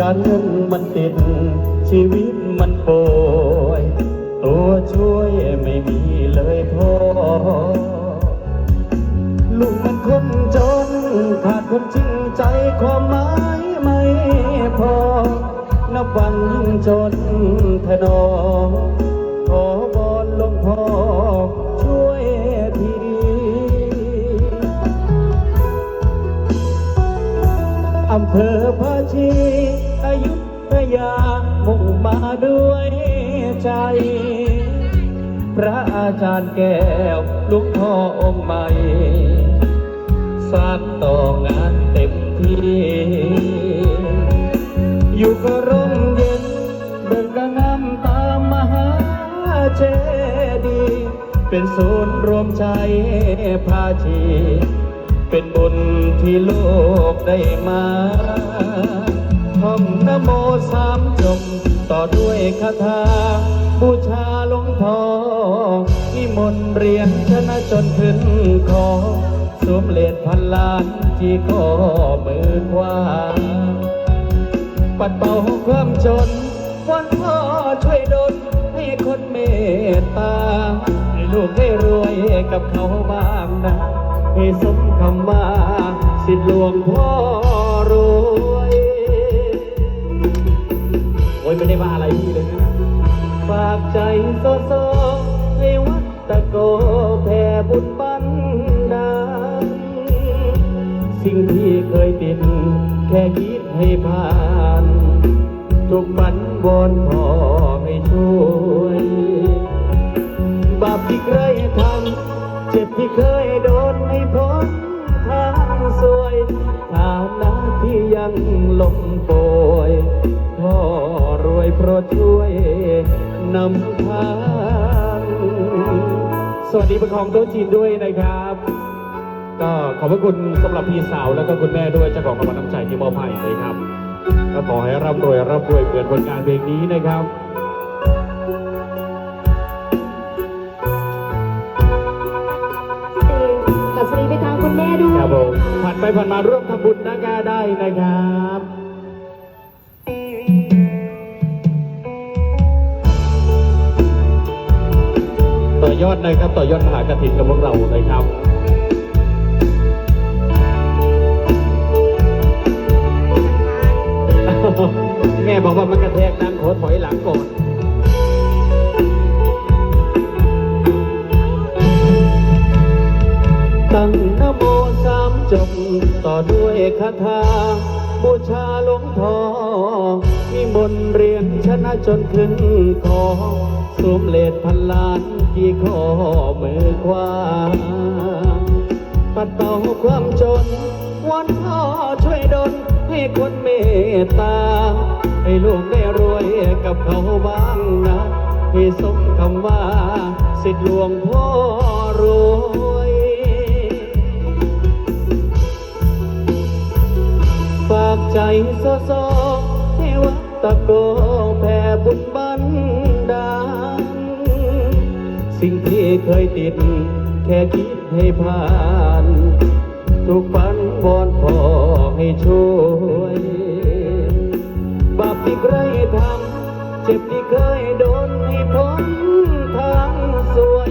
การเงินมันติด ชีวิตมันป่วยตัวช่วยไม่มีเลยพอลูกมันคนจน ขาดคนจริงใจความหมายไม่พอ นับวันยิ่งจนถนอขอบอนลงพ่อช่วยทีดีอำเภอภาชี ยุทยามุ่งมาด้วยใจ พระอาจารย์แก้วลูกพ่อองค์ใหม่สร้างต่องานเต็มที่ อยู่ก็ร่มเย็นเดินก็งามตามมหาเจดีย์เป็นศูนย์รวมใจภาชีเป็นบุญที่โลกได้มา ท่องนโมสามจบต่อด้วยคาถาบูชาหลวงพ่อนิมนต์เรียนชนะจนขึ้นคอสวมเลดพันล้านที่ข้อมือขวาปัดเป่าความจน วันพ่อช่วยดลให้คนเมตตาให้ลูกได้รวยกับเขาบ้างนะให้สมคำว่าสิทธิหลวงพ่อรวย พี่เลยนะฝากใจโซโซให้วัดตะโกแผ่บุญบันดาลสิ่งที่เคยติดแค่คิดให้ผ่าน ทุกฝันวอนพ่อให้ช่วย บาปที่เคยทำเจ็บที่เคยโดนให้พ้นทางสวยฐานะที่ยังลมป่วยำทางสวัสดีประคองโต๊ะจีนด้วยนะครับ ก็ขอบพระคุณสำหรับพี่สาวแล้วก็คุณแม่ด้วยเจ้าของรางวัลน้ำใจที่มอบให้นะครับ ก็ขอให้ร่ำรวยร่ำรวยเกินผลงานเพลงนี้นะครับกับสวัสดีไปทางคุณแม่ด้วยครับผมผ่านไปผ่านมาร่วมทำบุญนะกาได้นะครับ อยอดนะครับต่อยอดมหากฐินกับพวกเรานะครับแม่บอกว่ามันกระแทกดังขอถอยหลังก่อนตั้งนะโมสามจบต่อด้วยคาถาบูชาหลวงพ่อ มีมนต์เรียนชนะจนขึ้นคอสวมเลดพันล้านกี่ข้อมือขวาปัดเป่าความจนวอนพ่อช่วยดลให้คนเมตตา ให้ลูกได้รวยกับเขาบ้างนะให้สมคำว่า สิทธิหลวงพ่อรวยฝากใจโซโซ ตะโกแผ่บุญบันดาลสิ่งที่เคยติด แค่คิดให้ผ่าน ทุกฝันวอนพ่อให้ช่วยบาปที่เคยทำเจ็บที่เคยโดนให้พ้นทางสวย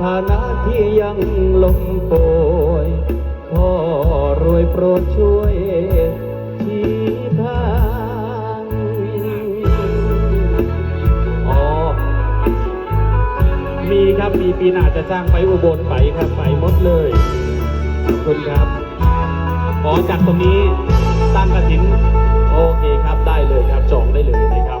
ฐานะที่ยังลมป่วยพ่อรวยโปรดช่วย ปีหน้าจะจ้างไปอุบลไปครับไปหมดเลยขอบคุณครับ ขอจากตรงนี้ตั้งกระถิน โอเคครับได้เลยครับจองได้เลยนะครับ